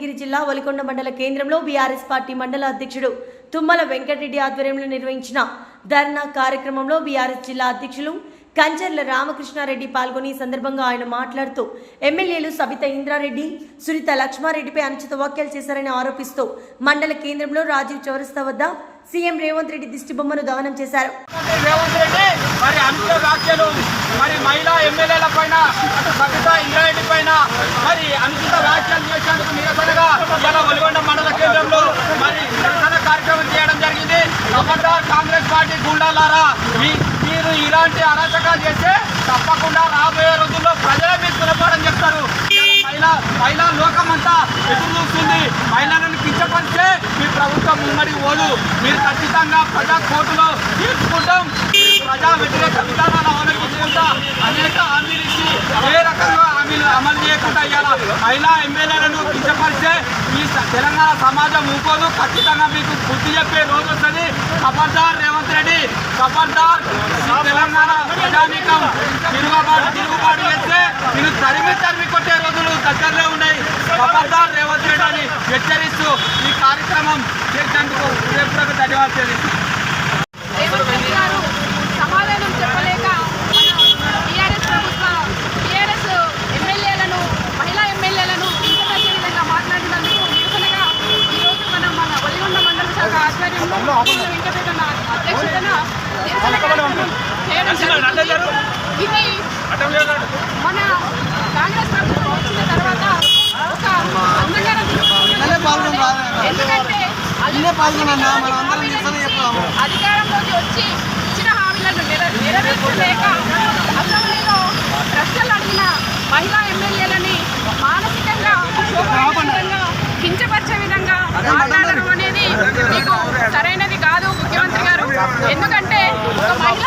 భువనగిరి జిల్లా వలికొండ మండల కేంద్రంలో బీఆర్ఎస్ పార్టీ మండల అధ్యక్షుడు తుమ్మల వెంకటరెడ్డి ఆధ్వర్యంలో నిర్వహించిన ధర్నా కార్యక్రమంలో బీఆర్ఎస్ జిల్లా అధ్యక్షులు కంచర్ల రామకృష్ణారెడ్డి పాల్గొని సందర్భంగా ఆయన మాట్లాడుతూ ఎమ్మెల్యేలు సబిత ఇంద్రారెడ్డి సునీత లక్ష్మారెడ్డిపై అనుచిత వ్యాఖ్యలు చేశారని ఆరోపిస్తూ మండల కేంద్రంలో రాజీవ్ చౌరస్తా వద్ద సీఎం రేవంత్ రెడ్డి దిష్టిబొమ్మను దహనం చేశారు. రేవంత్ రెడ్డి! మరి అనుచిత వ్యాఖ్యలు మరి మహిళా ఎమ్మెల్యేల పైన అటు సబిత ఇంద్రారెడ్డి పైన మరి అనుచిత వ్యాఖ్యలు చేసేందుకు నిరసనగా ఇలా ఒలిగొండ మండల కేంద్రంలో మరి నిరసన కార్యక్రమం చేయడం జరిగింది. ఖబర్దార్ కాంగ్రెస్ పార్టీ గుండాలారా మీ మీరు ఇలాంటి అరాచకాలు చేస్తే తప్పకుండా రాబోయే రోజుల్లో ప్రజలే మీకు గుణపాఠం చెప్తారు. మహిళా మహిళా లోకమంతా ఎదురు చూస్తుంది. మహిళలను కించపరిస్తే మీ ప్రభుత్వం ముందడి ఓడు మీరు ఖచ్చితంగా ప్రజా కోర్టులో తీర్చుకుంటాం. ప్రజా వ్యతిరేక విధానాలు అవలంబించుకుంటా అనేక హామీలు ఇచ్చి ఏ రకంగా హామీలు అమలు చేయకుండా ఇవాళ మహిళా ఎమ్మెల్యేలను కించపరిస్తే మీ తెలంగాణ సమాజం ఊకోదు ఖచ్చితంగా మీకు బుద్ధి చెప్పే రోజు వస్తుంది. ఖబర్దార్ రేవంత్ రెడ్డి ఖబర్దార్ తెలంగాణ ప్రజానీకం తిరుగుబాటు తిరుగుబాటు చేస్తే మీరు తరిమి తరిమి కొట్టే రోజులు దగ్గరలో ఉన్నాయి. ఖబర్దార్ రేవంత్ రెడ్డి అని హెచ్చరిస్తూ ఈ కార్యక్రమం చేసినందుకు హృదయపూర్వక ధన్యవాదాలు తెలుస్తున్నాను. రేవంత్ రెడ్డి గారు సమాధానం చెప్పలేక మన టీఆర్ఎస్ ప్రభుత్వ టీఆర్ఎస్ ఎమ్మెల్యేలను మహిళా ఎమ్మెల్యేలను కించపరిచే విధంగా మాట్లాడినందుకు నిరసనగా ఈరోజు మనం మన ఒలిగొండ మండల శాఖ ఆధ్వర్యంలో తుమ్మల వెంకటరెడ్డి అధ్యక్షతన నిరసన కార్యక్రమం చేయడం జరుగుతుంది. ఇది మన కాంగ్రెస్ ప్రభుత్వం వచ్చిన తర్వాత ఒక అందమైన ఎందుకంటే అధికారంలోకి వచ్చి ఇచ్చిన హామీలను నెర- నెరవేర్చలేక అసెంబ్లీలో ప్రశ్నలు అడిగిన మహిళా ఎమ్మెల్యేలని మానసికంగా కించపరిచే విధంగా మాట్లాడడం అనేది మీకు సరైనది కాదు ముఖ్యమంత్రి గారు. ఎందుకంటే ఒక మహిళ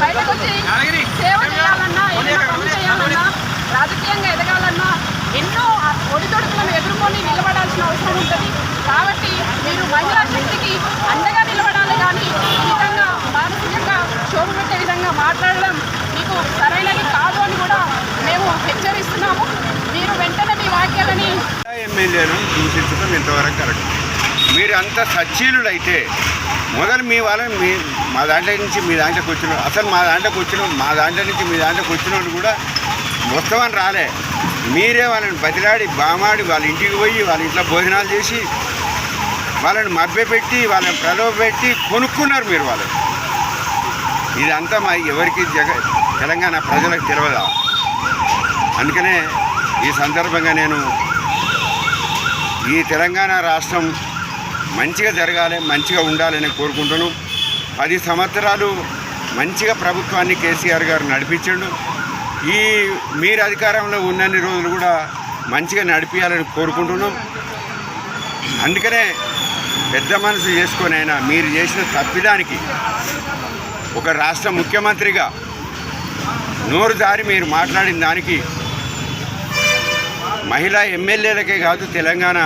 బయటకు వచ్చి సేవ చేయాలన్నా ఏదైనా పనులు చేయాలన్నా రాజకీయంగా ఎదగాలన్నా ఎన్నో ఒడిదొడుకులను ఎదుర్కొని నిలబడాల్సిన అవసరం ఉంటుంది. కాబట్టి మీరు మహిళా శక్తికి అండగా నిలబడాలి కానీ ఈ విధంగా మానసికంగా క్షోభ పెట్టే విధంగా మాట్లాడడం మీకు సరైనది కాదు అని కూడా మేము హెచ్చరిస్తున్నాము. మీరు వెంటనే మీ వాక్యాలని ఎమ్మెల్యేలను దూషించడం ఇంతవరకు కరెక్ట్. మీరు అంత సచ్చీలుడైతే మొదలు మీ వాళ్ళని మీ మా దాంట్లో నుంచి మీ దాంట్లోకి వచ్చిన అసలు మా దాంట్లోకి వచ్చిన మా దాంట్లో నుంచి మీ దాంట్లోకి వచ్చిన కూడా మొత్తం అని రాలే. మీరే వాళ్ళని బతిలాడి బామాడి వాళ్ళ ఇంటికి పోయి వాళ్ళ ఇంట్లో భోజనాలు చేసి వాళ్ళని మభ్యపెట్టి వాళ్ళని ప్రలోభపెట్టి కొనుక్కున్నారు మీరు వాళ్ళు. ఇదంతా మా ఎవరికి జగ తెలంగాణ ప్రజలకు తెలియదా అందుకనే ఈ సందర్భంగా నేను ఈ తెలంగాణ రాష్ట్రం మంచిగా జరగాలి మంచిగా ఉండాలని కోరుకుంటున్నాను. పది సంవత్సరాలు మంచిగా ప్రభుత్వాన్ని కేసీఆర్ గారు నడిపించండు. ఈ మీరు అధికారంలో ఉన్నన్ని రోజులు కూడా మంచిగా నడిపించాలని కోరుకుంటున్నాం. అందుకనే పెద్ద మనసు చేసుకొని అయినా మీరు చేసిన తప్పిదానికి ఒక రాష్ట్ర ముఖ్యమంత్రిగా నోరు దారి మీరు మాట్లాడిన దానికి మహిళా ఎమ్మెల్యేలకే కాదు తెలంగాణ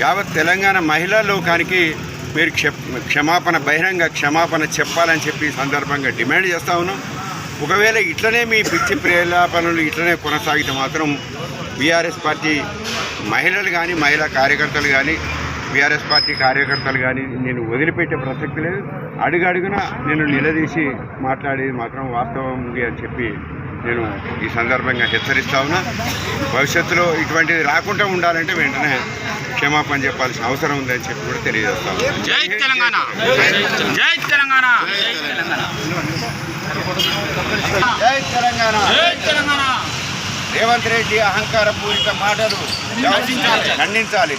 యావత్ తెలంగాణ మహిళా లోకానికి మీరు క్షమాపణ బహిరంగ క్షమాపణ చెప్పాలని చెప్పి సందర్భంగా డిమాండ్ చేస్తా ఉన్నాం. ఒకవేళ ఇట్లనే మీ పిచ్చి ప్రేలాపనలు ఇట్లనే కొనసాగితే మాత్రం బీఆర్ఎస్ పార్టీ మహిళలు కానీ మహిళా కార్యకర్తలు కానీ బీఆర్ఎస్ పార్టీ కార్యకర్తలు కానీ నేను వదిలిపెట్టే ప్రసక్తి లేదు. అడుగడుగున నేను నిలదీసి మాట్లాడేది మాత్రం వాస్తవం ఉంది అని చెప్పి నేను ఈ సందర్భంగా హెచ్చరిస్తా ఉన్నా. భవిష్యత్తులో ఇటువంటిది రాకుండా ఉండాలంటే వెంటనే క్షమాపణ చెప్పాల్సిన అవసరం ఉందని చెప్పి కూడా తెలియజేస్తాను జై తెలంగాణ. జై తెలంగాణ. జై తెలంగాణ. జై తెలంగాణ. రేవంత్ రెడ్డి అహంకార పూరిత మాటలు ఖండించాలి.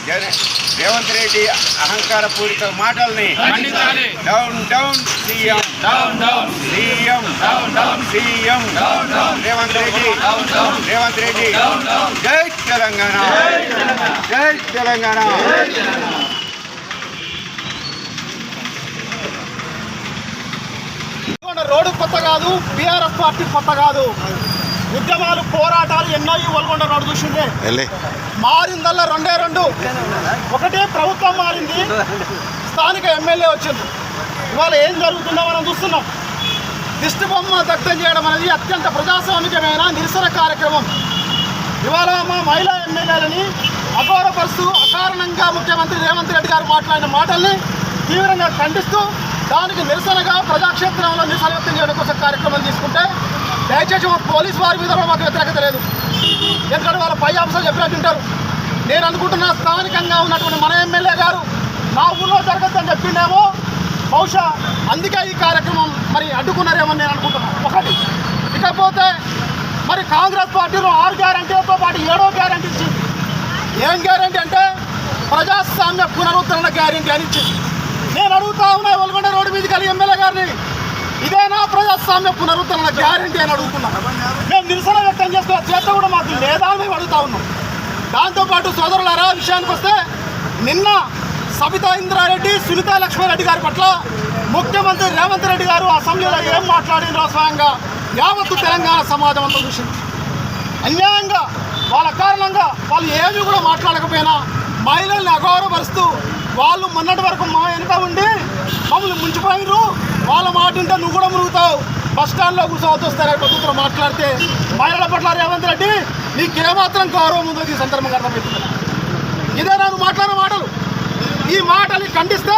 రేవంత్ రెడ్డి అహంకార పూరిత మాటల్ని. Down down CM. Down down. CM. Down down. CM. Revanth Reddy. Revanth Reddy. జై తెలంగాణ. జై తెలంగాణ. మన రోడ్డు కొత్త కాదు బీఆర్ఎస్ పార్టీ కొత్త కాదు. ఉద్యమాలు పోరాటాలు ఎన్నో ఈ వల్గొండ రోడ్డు చూసిందే. మారిందల్లా రెండే రెండు. ఒకటే ప్రభుత్వం మారింది స్థానిక ఎమ్మెల్యే వచ్చింది. ఇవాళ ఏం జరుగుతుందో మనం చూస్తున్నాం. దిష్టి బొమ్మ దగ్ధం చేయడం అనేది అత్యంత ప్రజాస్వామికమైన నిరసన కార్యక్రమం. ఇవాళ మా మహిళా ఎమ్మెల్యేలని అగౌరవపరుస్తూ అకారణంగా ముఖ్యమంత్రి రేవంత్ రెడ్డి గారు మాట్లాడిన మాటల్ని తీవ్రంగా ఖండిస్తూ దానికి నిరసనగా ప్రజాక్షేత్రంలో నిరసన వ్యక్తం చేయడం కోసం కార్యక్రమం తీసుకుంటే దయచేసి మా పోలీస్ వారి మీద కూడా మాకు వ్యతిరేకత లేదు. ఎందుకంటే వాళ్ళ పై ఆఫీసర్ చెప్పినట్టు ఉంటారు నేను అనుకుంటున్న స్థానికంగా ఉన్నటువంటి మన ఎమ్మెల్యే గారు నా ఊళ్ళో జరగద్దని చెప్పిండేమో బహుశా అందుకే ఈ కార్యక్రమం మరి అడ్డుకున్నారేమని నేను అనుకుంటున్నాను ఒకటి. ఇకపోతే మరి కాంగ్రెస్ పార్టీలో ఆరు గ్యారంటీలతో పాటు ఏడో గ్యారంటీ ఇచ్చింది. ఏం గ్యారంటీ అంటే ప్రజాస్వామ్య పునరుద్ధరణ గ్యారంటీ అని ఇచ్చింది. నేను అడుగుతా ఒల్గొండ రోడ్డు మీదకి వెళ్ళి ఎమ్మెల్యే గారిని. ఇదేనా ప్రజాస్వామ్య పునరుద్ధరణ గ్యారంటీ అని అడుగుతున్నాం మేము నిరసన వ్యక్తం చేస్తున్న చేత కూడా మాకు లేదా అని మేము అడుగుతా ఉన్నాం. దాంతోపాటు సోదరులారా విషయానికి వస్తే నిన్న సబితా ఇంద్రారెడ్డి సునీతా లక్ష్మారెడ్డి గారి పట్ల ముఖ్యమంత్రి రేవంత్ రెడ్డి గారు అసెంబ్లీలో ఏం మాట్లాడినో స్వయంగా యావత్తు తెలంగాణ సమాజం అంతా చూసింది. అన్యాయంగా వాళ్ళ కారణంగా వాళ్ళు ఏమీ కూడా మాట్లాడకపోయినా మహిళల్ని అగౌరవపరుస్తూ వాళ్ళు మొన్నటి వరకు మా వెనుక ఉండి మమ్మల్ని ముంచిపోయినరు వాళ్ళ మాట ఉంటే నువ్వు కూడా మునుగుతావు. బస్ స్టాండ్లో కూర్చోవద్దు వస్తారని పద్ధతిలో మాట్లాడితే మహిళల పట్ల రేవంత్ రెడ్డి నీకేమాత్రం గౌరవం ఉందో ఈ సందర్భంగా అర్థమవుతుంది. ఇదే నాకు మాట్లాడిన మాటలు. ఈ మాటని ఖండిస్తే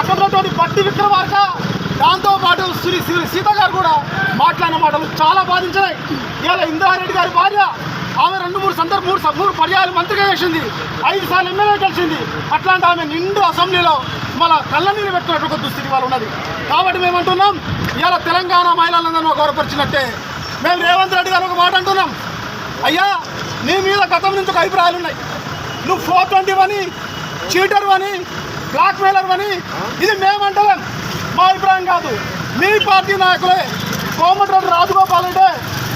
అక్కడ పట్టి విక్రమార్క దాంతో పాటు శ్రీ శ్రీ సీత గారు కూడా మాట్లాడిన మాటలు చాలా బాధించాయి. ఇవాళ ఇందిరారెడ్డి గారి భార్య ఆమె రెండు మూడు సందర్భ మూడు మూడు పర్యాలు మంత్రిగా చేసింది. ఐదు సార్లు ఎమ్మెల్యే కలిసింది అట్లాంటి ఆమె నిండు అసెంబ్లీలో మన కళ్ళ నీళ్ళు ఒక దుస్థితి వాళ్ళు ఉన్నది. కాబట్టి మేము అంటున్నాం ఇవాళ తెలంగాణ మహిళలందరూ గౌరవపరిచినట్టే. మేము రేవంత్ రెడ్డి గారు ఒక మాట అంటున్నాం. అయ్యా నీ మీద గతం నుంచి ఒక అభిప్రాయాలు ఉన్నాయి. నువ్వు ఫోర్ ట్వంటీ అని చీటర్ అని బ్లాక్ మెయిలర్ అని ఇది మేమంటలేం. మా అభిప్రాయం కాదు. మీ పార్టీ నాయకులే కోమటిరెడ్డి రాజగోపాల్ అంటే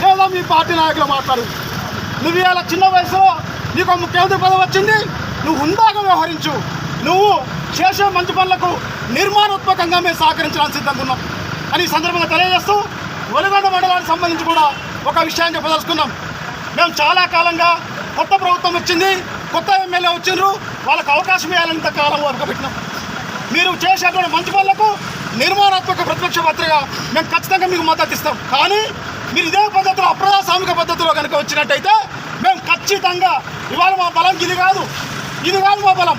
లేదా మీ పార్టీ నాయకులు మాట్లాడు. నువ్వు ఇవాళ చిన్న వయసులో నీకు ముఖ్యమంత్రి పదవి వచ్చింది నువ్వు హుందాగా వ్యవహరించు. నువ్వు చేసే మంచి పనులకు నిర్మాణాత్మకంగా మేము సహకరించడానికి సిద్ధంగా ఉన్నాం. అని సందర్భంగా తెలియజేస్తూ ఒలిగొండ మండలానికి సంబంధించి కూడా ఒక విషయాన్ని చెప్పదలుచుకున్నాం. మేము చాలా కాలంగా కొత్త ప్రభుత్వం వచ్చింది కొత్త ఎమ్మెల్యే వచ్చిండ్రు వాళ్ళకు అవకాశం ఇవ్వాలంత కాలం వరకు పెట్టినాం మీరు చేసేటువంటి మంచి పనులకు నిర్మాణాత్మక ప్రతిపక్ష పత్రిక మేము ఖచ్చితంగా మీకు మద్దతు ఇస్తాం. కానీ మీరు ఇదే పద్ధతిలో అప్రజాస్వామిక పద్ధతిలో కనుక వచ్చినట్టయితే మేము ఖచ్చితంగా ఇవాళ మా బలం ఇది కాదు. ఇది కాదు మా బలం.